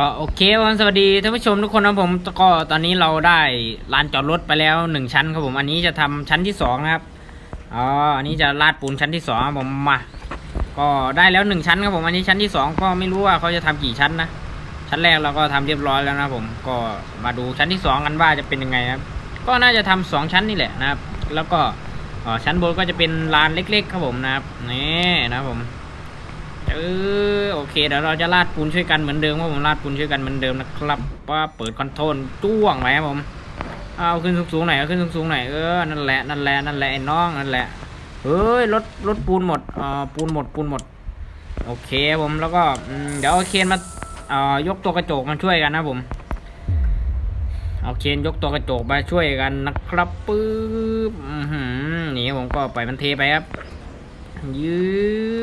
ก็โอเควันสวัสดีท่านผู้ชมทุกคนนะผมก็ตอนนี้เราได้ลานจอดรถไปแล้วหนึ่งชั้นครับผมอันนี้จะทำชั้นที่สองนะครับอ๋ออันนี้จะลาดปูนชั้นที่สองครับผมมาก็ได้แล้วหนึ่งชั้นครับผมอันนี้ชั้นที่สองก็ไม่รู้ว่าเขาจะทำกี่ชั้นนะชั้นแรกเราก็ทำเรียบร้อยแล้วนะผมก็มาดูชั้นที่สองกันว่าจะเป็นยังไงครับก็น่าจะทำสองชั้นนี่แหละนะครับ แล้วก็ชั้นบนก็จะเป็นลานเล็ก ๆ ครับผมนะครับนี่นะครับผม เออโอเคเดี๋ยวเราจะลาดปูนช่วยกันเหมือนเดิมครับผมลาดปูนช่วยกันเหมือนเดิมนะครับว่าเปิดคอนโทรลจ้วงไว้ครับผมเอาขึ้นสูงๆหน่อยเอาขึ้นสูงๆหน่อยเออนั่นแหละนั่นแหละนั่นแหละไอ้น้องนั่นแหละเฮ้ยรถรถปูนหมดอ่าปูนหมดปูนหมด โอเคผมแล้วก็อืมเดี๋ยวเอเคนมาอ่อยกตัวกระจกมาช่วยกันนะผมเอาเคนยกตัวกระจกมาช่วยกันนะครับปึ๊บหนี่ผมก็ปล่อยมันเทไปครับ ยื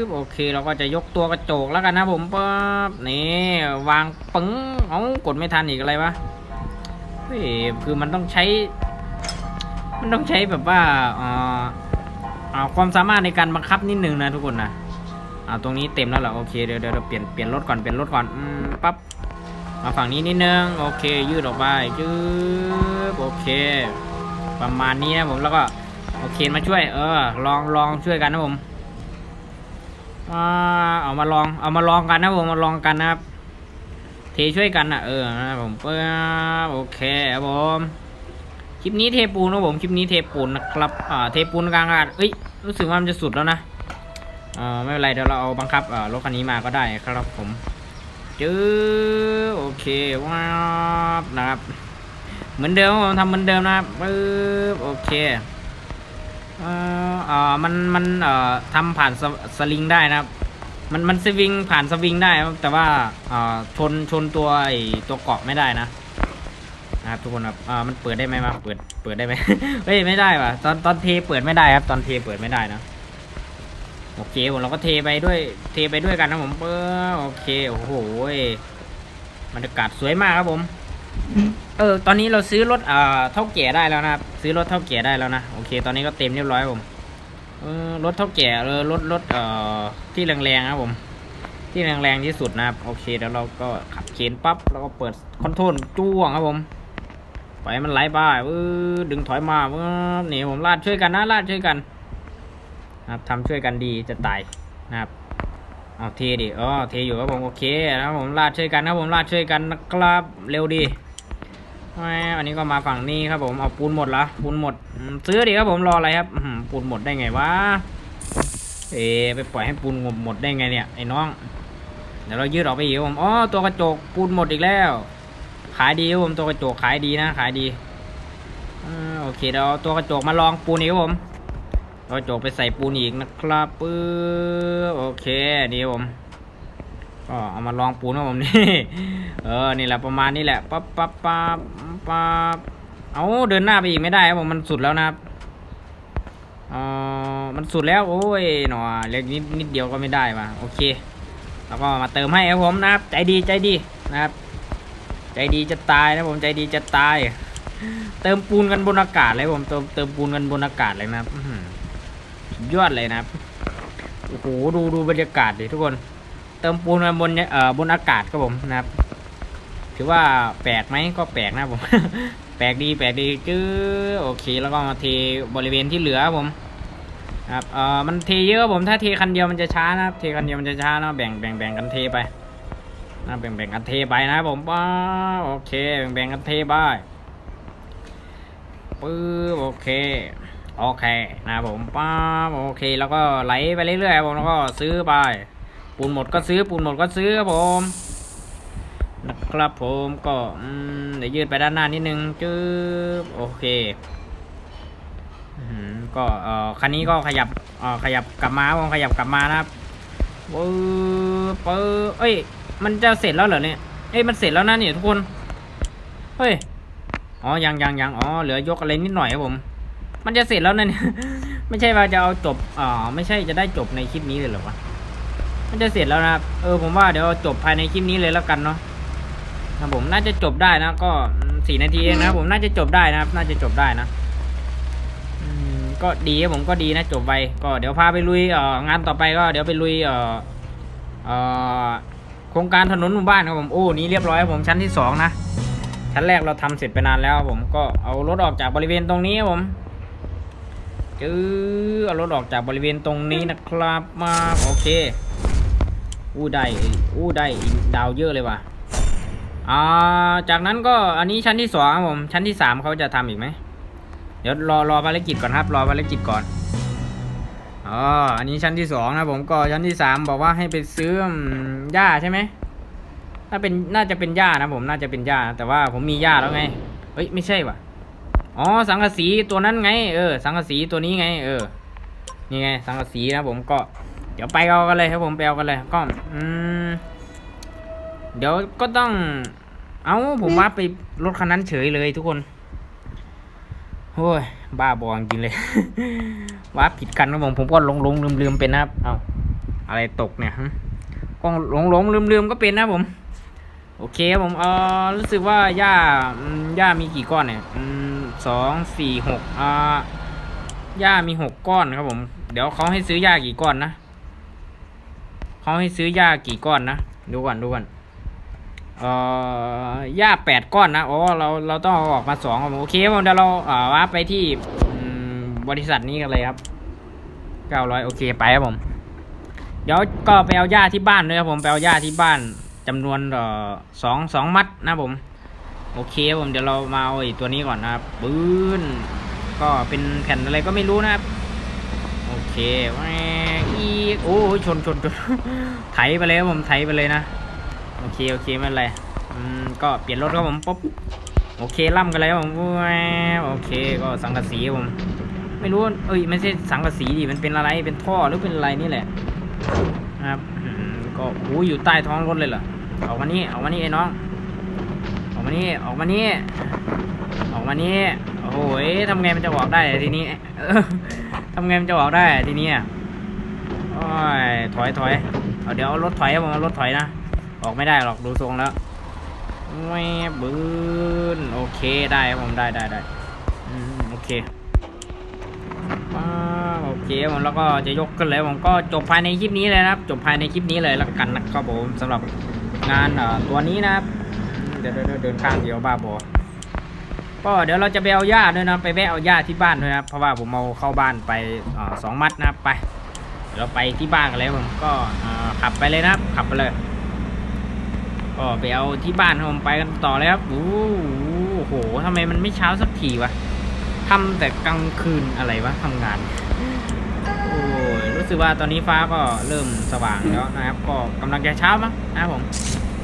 บโอเคเราก็จะยกตัวกระจกแล้วกันนะผมปั๊บนี่วางปึ้งเอ้ากดไม่ทันอีกอะไรวะเฮ้ยคือมันต้องใช้ มันต้องใช้แบบว่าเอ่อเอ่อความสามารถในการบังคับนิดนึงนะทุกคนนะอ่าตรงนี้เต็มแล้วเหรอโอเคเดี๋ยวเดี๋ยวเดี๋ยวเปลี่ยนเปลี่ยนรถก่อนเปลี่ยนรถก่อนอืมปั๊บมาฝั่งนี้นิดนึงโอเค ยืดออกไปยืบโอเค ประมาณนี้นะผมแล้วก็โอเคมาช่วย เออ ลองลองช่วยกันนะผม อ่าเอามาลองเอามาลองกันนะผมมาลองกันนะครับ เทช่วยกันนะเออนะผมเออโอเคครับผมคลิปนี้เทปูนนะผมคลิปนี้เทปูนนะครับอ่าเทปูนกลางอากาศเอ้ยรู้สึกว่ามันจะสุดแล้วนะอ่าไม่เป็นไรเดี๋ยวเราเอาบังคับอ่ารถคันนี้มาก็ได้ครับผมจื้อโอเคว้าวนะครับ เหมือนเดิมผมทำเหมือนเดิมนะครับปึ๊บโอเค อ่อเอ่อมันมันเอ่อทำผ่านสสลิงได้นะครับ มันมันสวิงผ่านสวิงได้ครับแต่ว่าเอ่อชนชนตัวไอตัวเกาะไม่ได้นะนะครับทุกคนครับอ่ามันเปิดได้ไหมวะเปิดเปิดได้ไหม เฮ้ยไม่ได้ว่ะตอนตอนเทเปิดไม่ได้ครับ ตอนเทเปิดไม่ได้นะโอเคผมเราก็เทไปด้วยเทไปด้วยกันนะผมเออโอเคโอ้โหบรรยากาศสวยมากครับผม เออ ตอนนี้เราซื้อรถเอ่อเท่าแก่ได้แล้วนะครับ ซื้อรถเท่าแก่ได้แล้วนะ โอเค ตอนนี้ก็เต็มเรียบร้อยผม เออ รถเท่าแก่เออรถรถเอ่อ ที่แรงๆครับผม ที่แรงๆที่สุดนะครับ โอเคเดี๋ยวเราก็ขับเข็นปั๊บ แล้วก็เปิดคอนโทรลจ้วงครับผมปล่อยมันไหลไปเออดึงถอยมาเออนี่ผมลาดช่วยกันนะลาดช่วยกัน นะครับทำช่วยกันดีจะตายนะครับเอาเทดิอ๋อเทอยู่ครับผมโอเคนะครับผมลาดช่วยกันนะผมลาดช่วยกันนะครับ เร็วดี อันนี้ก็มาฝั่งนี้ครับผมเอาปูนหมดละปูนหมดซื้อดิครับผมรออะไรครับปูนหมดได้ไงวะเอไปปล่อยให้ปูนงมหมดได้ไงเนี่ยไอ้น้องเดี๋ยวเรายืดออกไปอีกผมอ๋อตัวกระจกปูนหมดอีกแล้ว ขายดีครับผมตัวกระจกขายดีนะขายดีอโอเคเดี๋ยวเอาตัวกระจกมาลองปูนอีกครับผมเราโจกไปใส่ปูนอีกนะครับปื้อโอเคนี่ผม ก็เอามาลองปูนครับผมนี่ เออ นี่แหละประมาณนี้แหละ ปั๊บปั๊บปั๊บปั๊บเอาเดินหน้าไปอีกไม่ได้ครับผม มันสุดแล้วนะครับเออมันสุดแล้ว โอ้ย หนอเล็กนิดนิดเดียวก็ไม่ได้ว่ะโอเค แล้วก็มาเติมให้ครับผมนะครับ ใจดีใจดีนะครับ ใจดีจะตายนะผม ใจดีจะตาย เติมปูนกันบนอากาศเลยผม เติมเติมปูนกันบนอากาศเลยนะครับยอดเลยนะครับ โอ้โห ดูดูบรรยากาศดิทุกคน เติมปูนมาบนเอ่อบนอากาศครับผมนะครับ ถือว่าแปลกไหมก็แปลกนะผม แปลกดีแปลกดีจื้อโอเค แล้วก็มาเทบริเวณที่เหลือครับผมครับเอ่อมันเทเยอะครับผมถ้าเทคันเดียวมันจะช้านะครับเทคันเดียวมันจะช้านะแบ่งแบ่งแบ่งกันเทไปนะแบ่งแบ่งกันเทไปนะผมป้าโอเคแบ่งแบ่งกันเทไปปื้อโอเคโอเคนะครับผมป้าโอเค แล้วก็ไหลไปเรื่อยๆครับผมแล้วก็ซื้อไป ปูนหมดก็ซื้อปูนหมดก็ซื้อครับผมนะครับผมก็เดี๋ยวยืดไปด้านหน้านิดนึงจื๊บโอเคอืมก็เอ่อคันนี้ก็ขยับเอ่อขยับกลับมาผมขยับกลับมานะครับปื๊บปื๊บเอ้ย มันจะเสร็จแล้วเหรอเนี่ยเอ้ยมันเสร็จแล้วนะเนี่ยทุกคนเฮ้ยอ๋อยังยังยังอ๋อเหลือยกอะไรนิดหน่อยครับผม มันจะเสร็จแล้วนะเนี่ยไม่ใช่ว่าจะเอาจบอ่าไม่ใช่จะได้จบในคลิปนี้เลยหรอวะ มันจะเสร็จแล้วนะครับ เออผมว่าเดี๋ยวจบภายในคลิปนี้เลยแล้วกันเนาะครับผมน่าจะจบได้นะ ก็สี่นาทีเองนะผมน่าจะจบได้นะครับ น่าจะจบได้นะอืมก็ดีครับผมก็ดีนะจบไปก็เดี๋ยวพาไปลุยเอ่องานต่อไปก็เดี๋ยวไปลุยเอ่อเอ่อโครงการถนนหมู่บ้านครับผมโอ้นี่เรียบร้อยครับผมชั้นที่สองนะชั้นแรกเราทำเสร็จไปนานแล้วครับผมก็เอารถออกจากบริเวณตรงนี้ครับผมจื้อเอารถออกจากบริเวณตรงนี้นะครับมาโอเค อู้ได้อู้ได้ดาวเยอะเลยว่ะอ่าจากนั้นก็อันนี้ชั้นที่สองครับผมชั้นที่สามเขาจะทำอีกไหมเดี๋ยวรอรอภารกิจก่อนครับ รอภารกิจก่อนอ๋ออันนี้ชั้นที่สองนะผมก็ชั้นที่สามบอกว่าให้ไปซื้อหญ้าใช่ไหมน่าเป็นน่าจะเป็นหญ้านะผมน่าจะเป็นหญ้าแต่ว่าผมมีหญ้าแล้วไงเฮ้ยไม่ใช่ว่ะอ๋อสังกะสีตัวนั้นไง เออ สังกะสีตัวนี้ไง เออ นี่ไง สังกะสีนะผมก็ เดี๋ยวไปเอากันเลยครับผมไปเอากันเลยก็อืมเดี๋ยวก็ต้อง เอาผมว่าไปรถคันนั้นเฉยเลยทุกคนโอ้ยบ้าบอจริงเลย ว่าผิดกันนะผมผมก็หลงหลงลืมลืมเป็นนะครับเอาอะไรตกเนี่ยก็หลงหลงลืมลืมก็เป็นนะผม โอเคครับผมเออรู้สึกว่าหญ้าหญ้ามีกี่ก้อนเนี่ยสองสี่หกอ่าหญ้ามีหกก้อนครับผม เดี๋ยวเขาให้ซื้อหญ้ากี่ก้อนนะ เขาให้ซื้อหญ้ากี่ก้อนนะ ดูก่อนดูก่อนเอ่อหญ้าแปดก้อนนะโอ๋อเราเราต้องเอาออกมาสองผมโอเคผมเดี๋ยวเราเอ่อว่าไปที่บริษัทนี้กันเลยครับเก้าร้อยโอเคไปครับผม เดี๋ยวก็ไปเอาหญ้าที่บ้านด้วยครับผมไปเอาหญ้าที่บ้านจำนวนเอ่อสองสองมัดนะผม โอเคผมเดี๋ยวเรามาเอาตัวนี้ก่อนนะครับปืนก็เป็นแผ่นอะไรก็ไม่รู้นะครับ โอเคแหวอีกโอ้ยชนชนชนไถไปเลยครับผมไถไปเลยนะ โอเคโอเคไม่เป็นไรอืมก็เปลี่ยนรถครับผมปุ๊บโอเคล่ำกันเลยครับผมแหวกโอเคก็สังกะสีผม ไม่รู้เอ้ยไม่ใช่สังกะสีดิมันเป็นอะไรเป็นท่อหรือเป็นอะไรนี่แหละครับก็โอ้ยอยู่ใต้ท้องรถเลยเหรอออกมานี่ออกมานี่ไอ้น้อง ออกมานี่ออกมานี่ออกมานี่โอ้โหยทำไงมันจะออกได้ทีนี้ ทำไงมันจะออกได้ทีนี้อะโอ้ยถอยถอยเอาเดี๋ยวเอารถถอยผมเอารถถอยนะออกไม่ได้หรอกดูทรงแล้วแม่บืนโอเคได้ผมได้ได้ได้โอเคโอเคผมแล้วก็จะยกกันเลยผมก็จบภายในคลิปนี้เลยนะครับ จบภายในคลิปนี้เลยแล้วกันนะครับผมสำหรับงานตัวนี้นะครับอืมเดี๋ยวเดี๋ยวเดี๋ยวเดินข้างเดียวบ้าบอ ก็เดี๋ยวเราจะไปเอาหญ้าด้วยนะไปแวะเอาหญ้าที่บ้านด้วยนะเพราะว่าผมเอาเข้าบ้านไปอสองมัดนะครับไปเราไปที่บ้านกันเลยผมก็ขับไปเลยนะขับไปเลย ก็ไปเอาที่บ้านผมไปกันต่อเลยครับโอ้โหทำไมมันไม่เช้าสักทีวะทำแต่กลางคืนอะไรวะทำงานโอ้ยรู้สึกว่าตอนนี้ฟ้าก็เริ่มสว่างแล้วนะครับ ก็กำลังจะเช้ามั้งนะครับผม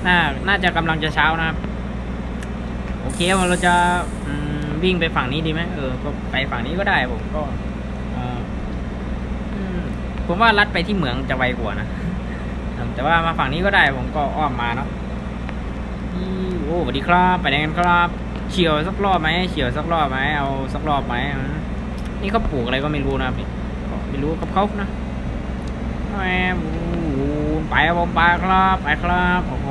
น่าน่าจะกำลังจะเช้านะครับ โอเคเราจะวิ่งไปฝั่งนี้ดีไหมเออก็ไปฝั่งนี้ก็ได้ผมก็ผมว่าลัดไปที่เหมืองจะไวกว่านะแต่ว่ามาฝั่งนี้ก็ได้ผมก็อ้อมมาเนาะโอ้สวัสดีครับไปไหนกันครับเฉียวสักรอบไหมเฉียวสักรอบไหมเอาสักรอบไหมนี่เขาปลูกอะไรก็ไม่รู้นะครับนี่ไม่รู้กับเขานะแหมโอ้โหไปผมไปครับไปครับโอ้โห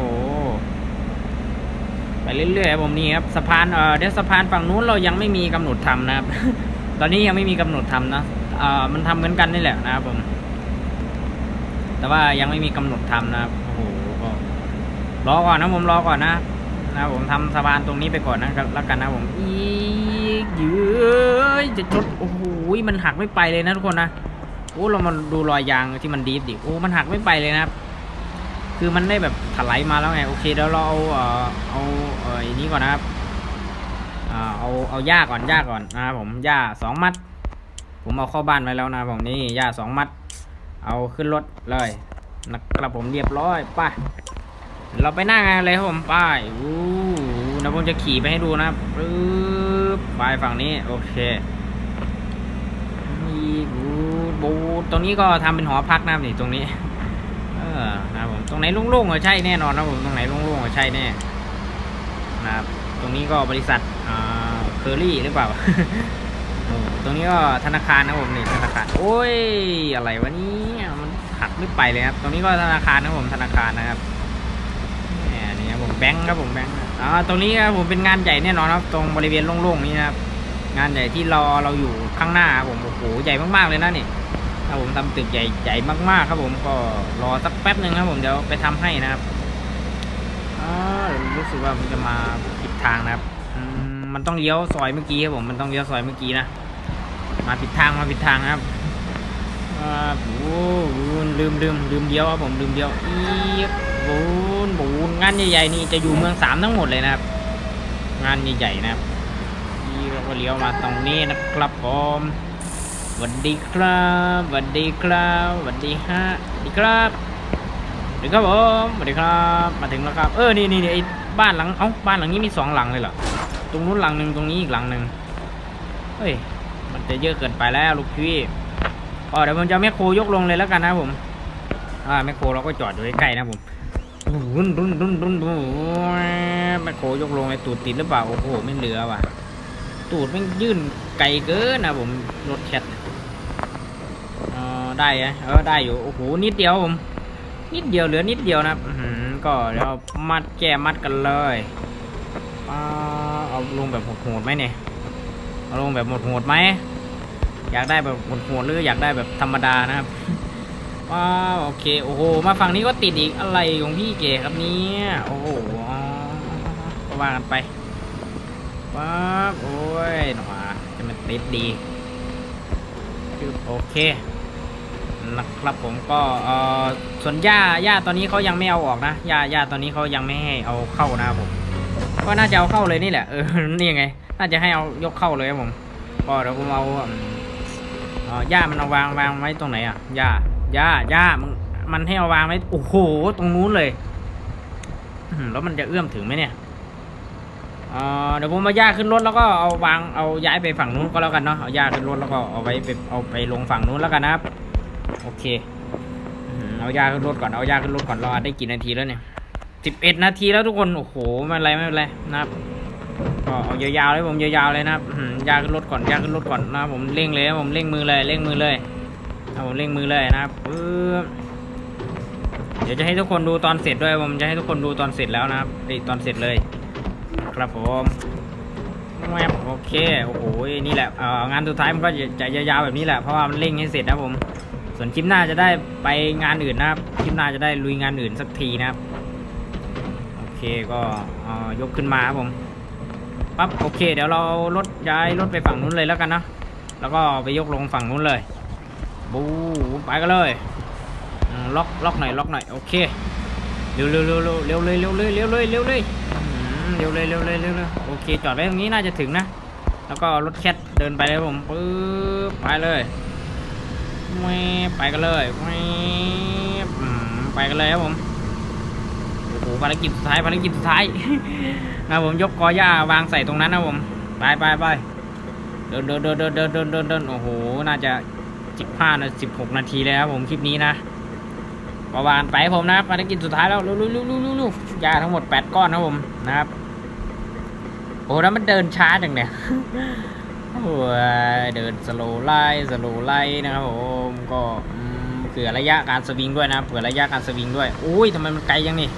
ไปเรื่อยๆผมนี่ครับสะพานเออเดี๋ยวสะพานฝั่งนู้นเรายังไม่มีกำหนดทำนะครับ ตอนนี้ยังไม่มีกำหนดทำนะเออมันทำเหมือนกันนี่แหละนะครับผม แต่ว่ายังไม่มีกำหนดทำนะครับโอ้โหก็รอก่อนนะผมรอก่อนนะนะผมทำสะพานตรงนี้ไปก่อนนะครับแล้วกันนะผมอีกเยือยจะชดโอ้โหมันหักไม่ไปเลยนะทุกคนนะโอ้เรามาดูรอยยางที่มันดีฟดิโอ้มันหักไม่ไปเลยนะครับ คือมันได้แบบถลายมาแล้วไงโอเคเดี๋ยวเราเอาเอ่อเอาเอ่ออันนี้ก่อนนะครับเอาเอาหญ้าก่อนหญ้าก่อนนะครับผมหญ้าสองมัด ผมเอาเข้าบ้านไว้แล้วนะผมนี่หญ้าสองมัด เอาขึ้นรถเลยนะครับผมเรียบร้อยไป้าเราไปหน้างานเลยครับผมไป้ายอู้นะผมจะขี่ไปให้ดูนะปึ๊บไปฝั่งนี้โอเคนี่บูบูตรงนี้ก็ทำเป็นหอพักนะครับนี่ตรงนี้ ออนะครับผมตรงไหนโล่งๆก็ใช่แน่นอนนะครับผมตรงไหนโล่งๆก็ใช่แน่นะครับตรงนี้ก็บริษัทอ่าเคอรี่หรือเปล่าตรงนี้ก็ธนาคารนะผมนี่ธนาคารโอ้ยอะไรวะนี่มันหักไม่ไปเลยครับ ตรงนี้ก็ธนาคารนะผมธนาคารนะครับเนี่ยนี่ครับผมแบงค์ครับผมแบงค์อ่าตรงนี้ครับผมเป็นงานใหญ่แน่นอนครับ ตรงบริเวณโล่งๆนี้นะครับงานใหญ่ที่รอเราอยู่ข้างหน้าครับผมโอ้โหใหญ่มากๆเลยนะนี่ ถ้าผมทำตึกใหญ่ใหญ่มากๆ ครับผมก็รอสักแป๊บหนึ่งครับผมเดี๋ยวไปทำให้นะครับรู้สึกว่ามันจะมาผิดทางนะครับมมันต้องเลี้ยวซอยเมื่อกี้ครับผมมันต้องเลี้ยวซอยเมื่อกี้นะมาผิดทางมาผิดทางครับอ่าโอ้โหลืมลืมลืมเลี้ยวครับผมลืมเลี้ยวอีบบูนบูนงานใหญ่ๆนี่จะอยู่เมืองสามทั้งหมดเลยนะครับ งานใหญ่ๆนะครับนี่เราก็เลี้ยวมาตรงนี้นะครับผม วัสดีครับวัสดีครับวัสดีฮะวัสดีครับสวัสดีครับผมสวัสดีครับ มาถึงแล้วครับ เออนี่นี่นี่ไอ้บ้านหลัง เอ้า บ้านหลังนี้มีสองหลังเลยเหรอ ตรงนู้นหลังหนึ่งตรงนี้อีกหลังหนึ่งเฮ้ย มันจะเยอะเกินไปแล้วลูกพี่อ๋อเดี๋ยวผมจะแมคโครยกลงเลยแล้วกันนะผม อ่า แมคโครเราก็จอดอยู่ใกล้ๆนะผมรุนรุนรุนรุนรุนแมคโครยกลงไอ้ตูดติดหรือเปล่า โอ้โห ไม่เหลือว่ะ ตูดไม่ยื่นไกลเกินนะผม รถแคทเนี่ยเออ ได้ไหมเออได้อยู่โอ้โหนิดเดียวผมนิดเดียวเหลือนิดเดียวนะก็เดี๋ยวมัดแก้มัดกันเลยเอาลงแบบโหดๆไหมเนี่ยเอาลงแบบโหดๆไหมอยากได้แบบโหดๆหรืออยากได้แบบธรรมดานะครับว้าวโอเคโอ้โหมาฝั่งนี้ก็ติดอีกอะไรของพี่เก๋ครับเนี่ยโอ้โหก็ว่ากันไปป๊าบโอ้ยหนอจะมันติดดีโอเค นะครับผมก็เอ่อส่วนหญ้าหญ้าตอนนี้เขายังไม่เอาออกนะหญ้าหญ้าตอนนี้เขายังไม่ให้เอาเข้านะครับผมก็น่าจะเอาเข้าเลยนี่แหละเออนี่ยังไง น่าจะให้เอายกเข้าเลยครับผมก็เดี๋ยวผมเอาเอ่อหญ้ามันเอาวางวางไว้ตรงไหนอะหญ้าย่าย่ามันมันให้เอาวางไว้โอ้โหตรงนู้นเลยแล้วมันจะเอื้อมถึงไหมเนี่ยเออเดี๋ยวผมมาย่าขึ้นรถแล้วก็เอาวางเอาย้ายไปฝั่งนู้นก็แล้วกันเนาะเอาย่าขึ้นรถแล้วก็เอาไว้ไปเอาไปลงฝั่งนู้นแล้วกันนะครับ โอเคเอายาขึ้นรถก่อนเอายาขึ้นรถก่อนเราอัดได้กี่นาทีแล้วเนี่ยสิบเอ็ดนาทีแล้วทุกคนโอ้โหไม่เป็นไรไม่เป็นไรนะครับก็เอายาวๆเลยผมยาวๆเลยนะครับยาขึ้นรถก่อนยาขึ้นรถก่อนนะครับผมเร่งเลยผมเร่งมือเลยเร่งมือเลยเอาผมเร่งมือเลยนะครับเดี๋ยวจะให้ทุกคนดูตอนเสร็จด้วยผมจะให้ทุกคนดูตอนเสร็จแล้วนะครับไอ้ยตอนเสร็จเลย ครับผมโอเคโอ้โหนี่แหละงานสุดท้ายมันก็จะจะยาวๆแบบนี้แหละเพราะว่ามันเร่งให้เสร็จนะผม ส่วนคลิปหน้าจะได้ไปงานอื่นนะครับ คลิปหน้าจะได้ลุยงานอื่นสักทีนะครับ โอเคก็ยกขึ้นมาครับผมปั๊บโอเค เดี๋ยวเรารถย้ายรถไปฝั่งนู้นเลยแล้วกันนะแล้วก็ไปยกลงฝั่งนู้นเลยบูไปกันเลยอืมล็อกล็อกหน่อยล็อกหน่อยโอเคเร็วเร็วเร็วเร็วเร็วเลยเร็วเลยเร็วเลยเร็วเลยเร็วเลยเร็วเลยเร็วเลยโอเคจอดไว้ตรงนี้น่าจะถึงนะ แล้วก็รถแคทเดินไปเลยผมปึ๊บไปเลย ไปกันเลยแม่ไปกันเลยครับผมโอ้โหภารกิจสุดท้ายภารกิจสุดท้ายนะผมยกกอหญ้าวางใส่ตรงนั้นนะผมไปไปไปเดินเดินเดินเดินเดินเดินเดินเดินโอ้โห น่าจะสิบห้านาสิบหกนาทีแล้วครับผมคลิปนี้นะประวานไปผมนะครับภารกิจสุดท้ายแล้วลุลุลุลุลุลุยาทั้งหมดแปดก้อนนะครับผมนะครับ โอ้แล้วมันเดินช้าจังเนี่ย เดินสโลไลสโลไลนะครับผมก็เผื่อระยะการสวิงด้วยนะเผื่อระยะการสวิงด้วยอุ้ยทำไมมันไกลยังนี่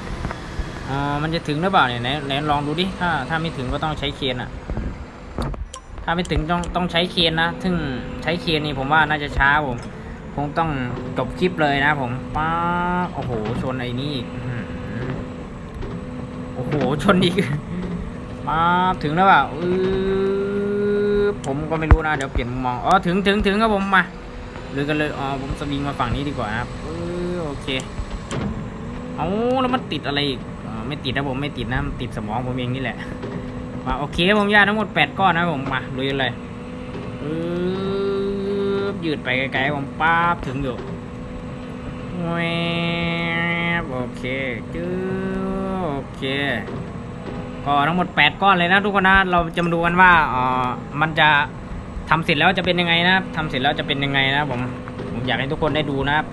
อ่ามันจะถึงหรือเปล่าเนี่ยไหนไหนลองดูดิถ้าถ้าไม่ถึงก็ต้องใช้เคียนอะถ้าไม่ถึงต้องต้องใช้เคียนนะซึ่งใช้เคียนนี่ผมว่าน่าจะช้าผมคงต้องจบคลิปเลยนะผมป้าโอ้โหชนไอ้นี่โอ้โหชนอีกป้าถึงแล้วเปล่าอือ ผมก็ไม่รู้นะ เดี๋ยวเปลี่ยนมุมมอง อ๋อ ถึงถึงถึงครับผมมาเลยกันเลย อ๋อ ผมสวิงมาฝั่งนี้ดีกว่าครับเออโอเค เอาแล้วมันติดอะไรอีกไม่ติดนะผมไม่ติดนะมันติดสมองผมเองนี่แหละ มาโอเคผมยาทั้งหมดแปดก้อนนะผมมาลุยกันเลยปึ๊บยืดไปไกลๆผมป๊าบถึงอยู่แวบโอเคจื้อโอเค ก็ทั้งหมดแปดก้อนเลยนะทุกคนนะเราจะมาดูกันว่าเออมันจะทำเสร็จแล้วจะเป็นยังไงนะครับทำเสร็จแล้วจะเป็นยังไงนะผมผมอยากให้ทุกคนได้ดูนะครับ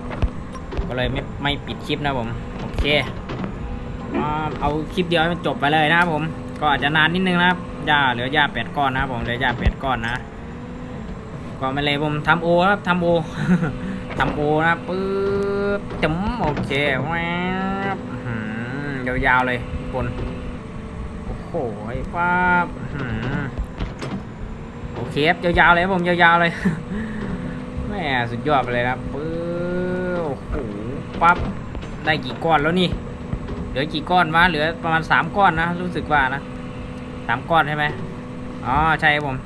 ก็เลยไม่ไม่ปิดคลิปนะผมโอเคเอาคลิปเดียวให้มันจบไปเลยนะครับผม ก็อาจจะนานนิดนึงนะครับหญ้าเหลือหญ้าแปดก้อนนะผมเหลือหญ้าแปดก้อนนะก็ไม่เลยผมทำโอครับทำโอทำโอนะปึ๊บจุ๋มโอเคแวบอื้อหือยาวๆเลยทุกคน โอ้โหป้าบอื้อหือโอเคครับยาวๆเลยผมยาวๆเลยแม่สุดยอดไปเลยนะปึ๊บโอ้โหปั๊บได้กี่ก้อนแล้วนี่เหลือกี่ก้อนวะเหลือประมาณสามก้อนนะรู้สึกว่านะสามก้อนใช่ไหมอ๋อใช่ผม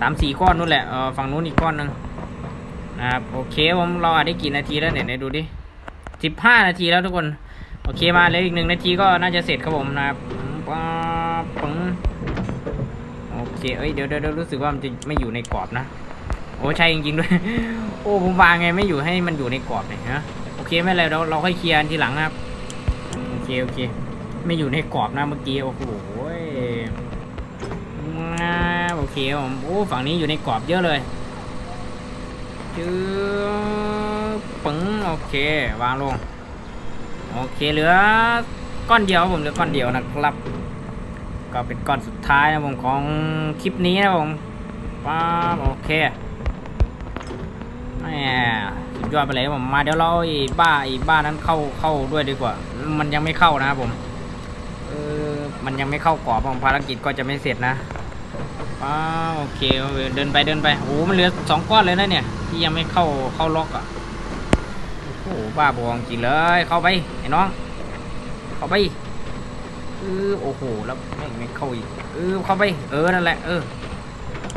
สามสี่ก้อนนู่นแหละเออฝั่งนู้นอีกก้อนหนึ่งนะครับโอเคผมเราอัดได้กี่นาทีแล้วเนี่ยไหนดูดิสิบห้านาทีแล้วทุกคน โอเคมาเลยอีกหนึ่งนาทีก็น่าจะเสร็จครับผมนะครับปึ้งโอ เคเอ้ยเดี๋ยวเดี๋ยวเดี๋ยวรู้สึกว่ามันจะไม่อยู่ในกรอบนะโอ้ใช่จริงๆด้วย โอ้ผมวางไงไม่อยู่ให้มันอยู่ในกรอบเนี่ยฮะโอเคไม่เป็นไรเราเราค่อยเคลียร์ทีหลังนะครับโอเคโอเค ไม่อยู่ในกรอบนะเมื่อกี้โอ้โหโอเคผมโอ้ฝั่งนี้อยู่ในกรอบเยอะเลยจื้อปึ้งโอเควางลงโอเคเหลือก้อนเดียวผมเหลือก้อนเดียวนะครับ ก็เป็นก้อนสุดท้ายนะผมของคลิปนี้นะผมป๊าโอเคแหมสุดยอดไปเลยผมมาเดี๋ยวเราไอ้บ้าไอ้บ้านั้นเข้าเข้าด้วยดีกว่า มันยังไม่เข้านะครับผมเออมันยังไม่เข้ากรอบของภารกิจก็จะไม่เสร็จนะป๊าโอเคเดินไปเดินไปโอ้โหมันเหลือสองก้อนเลยนะเนี่ย ที่ยังไม่เข้าเข้าล็อกอะโอ้บ้าบอจริงเลยเข้าไปไอ้น้องเข้าไป ออโอ้โหแล้วไม่ไม่เข้าอีกเออเข้าไปเออนั่นแหละเออ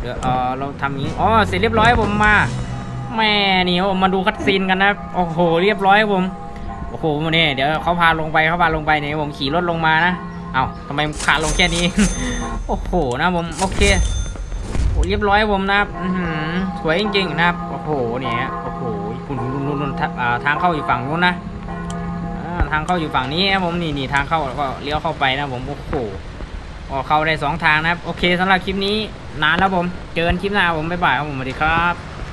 เดี๋ยวเออเราทำอย่างนี้อ๋อเสร็จเรียบร้อยผมมาแม่นี่ผมมาดูคัดซีนกันนะโอ้โหเรียบร้อยผมโอ้โหนี่เดี๋ยวเขาพาลงไปเขาพาลงไปเนี่ยผมขี่รถลงมานะเอ้าทำไมพาลงแค่นี้ โอ้โหนะผมโอเคโอ้เรียบร้อยผมนะครับอื้อหือสวยจริงๆนะครับโอ้โหเนี่ยโอ้โหคุณนู่นนู่นนู่นทางเข้าอยู่ฝั่งนู้นนะ ทางเข้าอยู่ฝั่งนี้ครับผมนี่นี่ทางเข้าก็เลี้ยวเข้าไปนะผมโอ้โหออกเข้าได้สองทางนะครับ โอเคสำหรับคลิปนี้นานแล้วผม เจอกันคลิปหน้าผมบ๊ายบายครับผมสวัสดีครับ